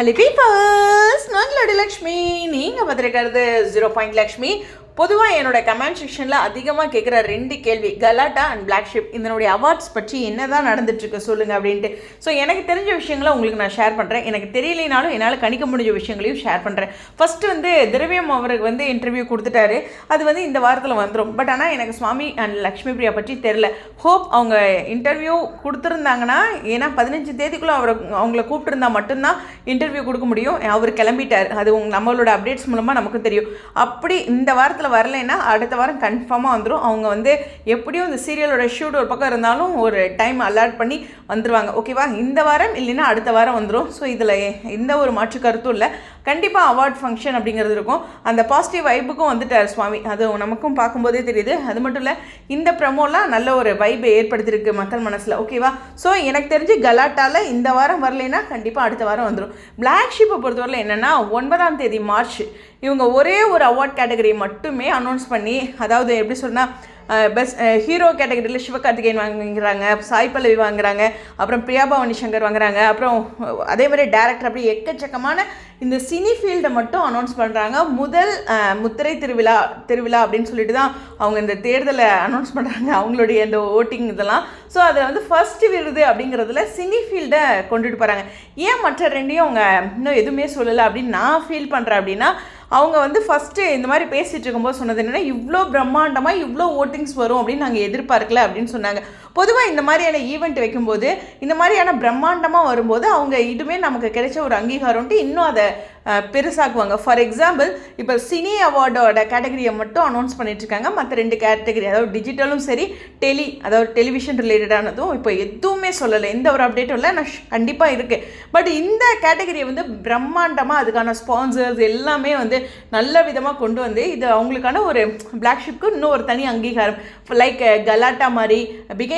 Hello peepers நான் லட்சுமி நீங்கள் பார்த்துருக்கிறது zero point Lakshmi. பொதுவாக என்னோட கமெண்ட் செக்ஷனில் அதிகமாக கேட்குற ரெண்டு கேள்வி கலாட்டா அண்ட் பிளாக் ஷிப் இதனுடைய அவார்ட்ஸ் பற்றி என்ன தான் நடந்துட்டுருக்கு சொல்லுங்கள் அப்படின்ட்டு. ஸோ எனக்கு தெரிஞ்ச விஷயங்களை உங்களுக்கு நான் ஷேர் பண்ணுறேன் எனக்கு தெரியலைனாலும் என்னால் கணிக்க முடிஞ்ச விஷயங்களையும் ஷேர் பண்ணுறேன் ஃபஸ்ட்டு வந்து திரவியம் அவருக்கு வந்து இன்டர்வியூ கொடுத்துட்டாரு. அது வந்து இந்த வாரத்தில் வந்துடும் பட் ஆனால் எனக்கு சுவாமி அண்ட் லக்ஷ்மி பிரியா பற்றி தெரில ஹோப் அவங்க இன்டர்வியூ கொடுத்துருந்தாங்கன்னா ஏன்னா பதினஞ்சு தேதிக்குள்ளே அவரை அவங்கள கூப்பிட்டுருந்தா மட்டும்தான் இன்டர்வியூ கொடுக்க முடியும். அவர் கிளம்பிட்டார். அது உங்க நம்மளோட அப்டேட்ஸ் மூலமாக நமக்கு தெரியும். அப்படி இந்த வாரத்தில் வரலைன்னா அடுத்த வாரம் கன்ஃபார்மாக வந்துடும் அவங்க வந்து எப்படியும் இந்த சீரியலோட ஷூட் ஒரு பக்கம் இருந்தாலும் ஒரு டைம் அலாட் பண்ணி வந்துடுவாங்க ஓகேவா இந்த வாரம் இல்லைன்னா அடுத்த வாரம் வந்துடும் ஸோ இதில் எந்த ஒரு மாற்று கருத்தும் இல்லை. கண்டிப்பாக அவார்ட் ஃபங்க்ஷன் அப்படிங்கிறது இருக்கும். அந்த பாசிட்டிவ் வைப்புக்கும் வந்துட்டார் சுவாமி. அது நமக்கும் பார்க்கும்போதே தெரியுது. அது மட்டும் இல்லை இந்த ப்ரமோலாம் நல்ல ஒரு வைப்பை ஏற்படுத்தியிருக்கு மக்கள் மனசில். ஓகேவா ஸோ எனக்கு தெரிஞ்சு கலாட்டாவில் இந்த வாரம் வரலைன்னா கண்டிப்பாக அடுத்த வாரம் வந்துடும் பிளாக் ஷிப்பை பொறுத்தவரையில் என்னென்னா ஒன்பதாம் தேதி மார்ச் இவங்க ஒரே ஒரு அவார்ட் கேட்டகரி மட்டுமே அனௌன்ஸ் பண்ணி அதாவது எப்படி சொன்னால் பெஸ்ட் ஹீரோ கேட்டகரியில் சிவகார்த்திகேயன் வாங்குறாங்க சாய் பல்லவி வாங்குறாங்க அப்புறம் பிரியா பவானி சங்கர் வாங்குறாங்க அப்புறம் அதே மாதிரி டேரக்டர் அப்படி எக்கச்சக்கமான இந்த சினி ஃபீல்டை மட்டும் அனௌன்ஸ் பண்ணுறாங்க முதல் முத்திரை திருவிழா திருவிழா அப்படின்னு சொல்லிட்டு தான் அவங்க இந்த தேர்தலை அனௌன்ஸ் பண்ணுறாங்க அவங்களுடைய இந்த ஓட்டிங் இதெல்லாம். ஸோ அதை வந்து ஃபர்ஸ்ட் விருது அப்படிங்கிறதுல சினி ஃபீல்டை கொண்டுட்டு போகிறாங்க ஏன் மற்ற ரெண்டையும் அவங்க இன்னும் எதுவுமே சொல்லலை அப்படின்னு நான் ஃபீல் பண்ணுறேன் அப்படின்னா அவங்க வந்து ஃபஸ்ட்டு இந்த மாதிரி பேசிகிட்டு இருக்கும்போது சொன்னது என்னென்னா இவ்வளோ பிரம்மாண்டமாக இவ்வளோ ஓட்டிங்ஸ் வரும் அப்படின்னு நாங்கள் எதிர்பார்க்கல அப்படின்னு சொன்னாங்க. பொதுவாக இந்த மாதிரியான ஈவெண்ட் வைக்கும்போது இந்த மாதிரியான பிரம்மாண்டமாக வரும்போது அவங்க இதுவுமே நமக்கு கிடைச்ச ஒரு அங்கீகாரம்ட்டு இன்னும் அதை பெருசாக்குவாங்க. ஃபார் எக்ஸாம்பிள் இப்போ சினி அவார்டோட கேட்டகரியை மட்டும் அனௌன்ஸ் பண்ணிட்டுருக்காங்க. மற்ற ரெண்டு கேட்டகரி அதாவது டிஜிட்டலும் சரி டெலி அதாவது டெலிவிஷன் ரிலேட்டடானதும் இப்போ எதுவுமே சொல்லலை. எந்த ஒரு அப்டேட்டும் இல்லை. நான் கண்டிப்பாக இருக்குது பட் இந்த கேட்டகரியை வந்து பிரம்மாண்டமாக அதுக்கான ஸ்பான்சர்ஸ் எல்லாமே வந்து நல்ல விதமாக கொண்டு வந்து இது அவங்களுக்கான ஒரு பிளாக் ஷிப்க்கு இன்னும் ஒரு தனி அங்கீகாரம். லைக் கலாட்டா மாதிரி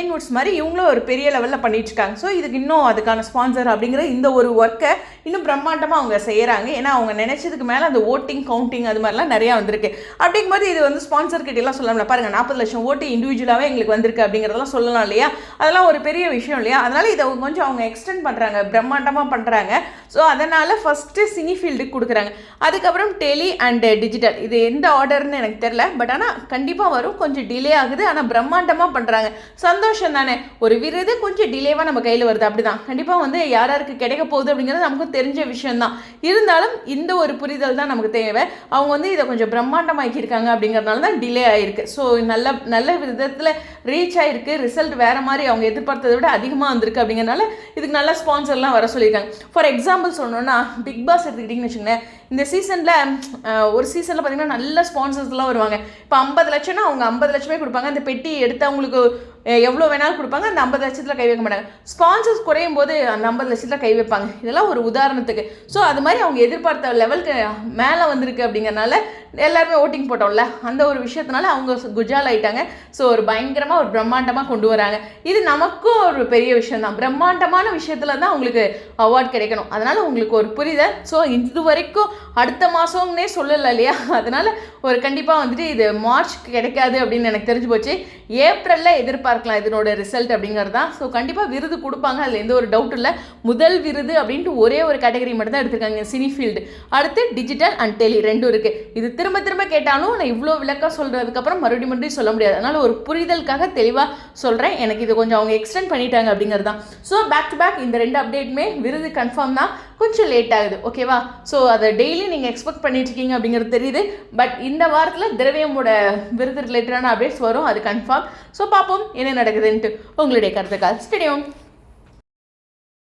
பிகைன் வுட்ஸ் மாதிரி இவங்களும் ஒரு பெரிய லெவலில் பண்ணிட்டுருக்காங்க. ஸோ இதுக்கு இன்னும் அதுக்கான ஸ்பான்சர் அப்படிங்கிற இந்த ஒரு ஒர்க்கை இன்னும் பிரம்மாண்டமாக அவங்க செய்கிறாங்க ஏன்னா அவங்க நினைச்சதுக்கு மேலே அந்த ஓட்டிங் கவுண்டிங் அது மாதிரிலாம் நிறையா வந்திருக்கு. அப்படிங்கும்போது இது வந்து ஸ்பான்சர் கிட்டலாம் சொல்லலாம்ல பாருங்க நாற்பது லட்சம் ஓட்டு இண்டிவிஜுவலாகவே எங்களுக்கு வந்திருக்கு அப்படிங்கிறதெல்லாம் சொல்லலாம் இல்லையா? அதெல்லாம் ஒரு பெரிய விஷயம் இல்லையா? அதனால் இதை அவங்க கொஞ்சம் அவங்க எக்ஸ்டெண்ட் பண்ணுறாங்க பிரம்மாண்டமாக பண்ணுறாங்க ஸோ அதனால் ஃபஸ்ட்டு சினி ஃபீல்டுக்கு கொடுக்குறாங்க. அதுக்கப்புறம் டெலி அண்ட் டிஜிட்டல் இது எந்த ஆர்டர்னு எனக்கு தெரில பட் ஆனால் கண்டிப்பாக வரும். கொஞ்சம் டிலே ஆகுது. ஆனால் பிரம்மாண்டமாக பண்ணுறாங்க சந்தோஷம் தானே? ஒரு விருது கொஞ்சம் டிலேவாக நம்ம கையில் வருது. அப்படி தான் கண்டிப்பாக வந்து யார் யாருக்கு கிடைக்க போகுது அப்படிங்கிறது நமக்கு தெரிஞ்ச விஷயம்தான். இருந்தாலும் இந்த ஒரு புரிதல் தான் நமக்கு தேவை. அவங்க வந்து இதை கொஞ்சம் பிரம்மாண்டமாக்கியிருக்காங்க அப்படிங்கிறதுனால தான் டிலே ஆகிருக்கு ஸோ நல்ல நல்ல விதத்தில் ரீச் ஆகிருக்கு ரிசல்ட் வேற மாதிரி அவங்க எதிர்பார்த்ததை விட அதிகமாக வந்திருக்கு அப்படிங்கிறனால இதுக்கு நல்ல ஸ்பான்சர்லாம் வர சொல்லியிருக்காங்க. ஃபார் எக்ஸாம்பிள் சொல்லணுன்னா பிக் பாஸ் எடுத்துக்கிட்டிங்கன்னு வச்சுக்கோங்களேன். இந்த சீசனில் ஒரு சீசனில் பார்த்தீங்கன்னா நல்ல ஸ்பான்சர்ஸ்லாம் வருவாங்க. இப்போ ஐம்பது லட்சம்னா அவங்க ஐம்பது லட்சமே கொடுப்பாங்க. அந்த பெட்டி எடுத்து அவங்களுக்கு எவ்வளோ வேணாலும் கொடுப்பாங்க அந்த ஐம்பது லட்சத்தில் கை வைக்க மாட்டாங்க. ஸ்பான்சர்ஸ் குறையும் போது அந்த ஐம்பது லட்சத்தில் கை வைப்பாங்க. இதெல்லாம் ஒரு உதாரணத்துக்கு. ஸோ அது மாதிரி அவங்க எதிர்பார்த்த லெவலுக்கு மேலே வந்திருக்கு அப்படிங்கறனால எல்லாருமே ஓட்டிங் போட்டோம்ல. அந்த ஒரு விஷயத்தினால அவங்க குஜால் ஆயிட்டாங்க. ஸோ ஒரு பயங்கரமாக ஒரு பிரம்மாண்டமாக கொண்டு வராங்க. இது நமக்கும் ஒரு பெரிய விஷயம் தான் பிரம்மாண்டமான விஷயத்துல தான் உங்களுக்கு அவார்ட் கிடைக்கணும். அதனால் உங்களுக்கு ஒரு புரிதல். ஸோ இது வரைக்கும் அடுத்த மாதம்னே சொல்லலை இல்லையா? அதனால் ஒரு கண்டிப்பாக வந்துட்டு இது மார்ச் கிடைக்காது அப்படின்னு எனக்கு தெரிஞ்சு போச்சு. ஏப்ரலில் எதிர்பார்த்து எதிர்பார்க்கலாம் இதனோட ரிசல்ட் அப்படிங்கிறது தான் ஸோ கண்டிப்பாக விருது கொடுப்பாங்க. அதில் எந்த ஒரு டவுட் இல்லை. முதல் விருது அப்படின்ட்டு ஒரே ஒரு கேட்டகரி மட்டும் தான் எடுத்திருக்காங்க சினி ஃபீல்டு அடுத்து டிஜிட்டல் அண்ட் டெலி ரெண்டும் இருக்குது இது திரும்ப திரும்ப கேட்டாலும் நான் இவ்வளோ விளக்கம் சொல்கிறதுக்கப்புறம் மறுபடியும் மறுபடியும் சொல்ல முடியாது. அதனால் ஒரு புரிதலுக்காக தெளிவாக சொல்கிறேன் எனக்கு இது கொஞ்சம் அவங்க எக்ஸ்டெண்ட் பண்ணிட்டாங்க அப்படிங்கிறது தான் ஸோ பேக் டு பேக் இந்த ரெண்டு அப்டேட்டுமே விருது கன்ஃபார்ம் தான். கொஞ்சம் லேட் ஆகுது. ஓகேவா ஸோ அதை டெய்லி நீங்கள் எக்ஸ்பெக்ட் பண்ணிட்டு இருக்கீங்க அப்படிங்கிறது தெரியுது. பட் இந்த வாரத்தில் திரவியமோட விருது ரிலேட்டடான அப்டேட்ஸ் வரும். அது கன்ஃபார்ம் ஸோ பார்ப்போம். என்ன நடக்குதுன்ட்டு உங்களுடைய கருத்துக்கள். ஸ்டேடியம்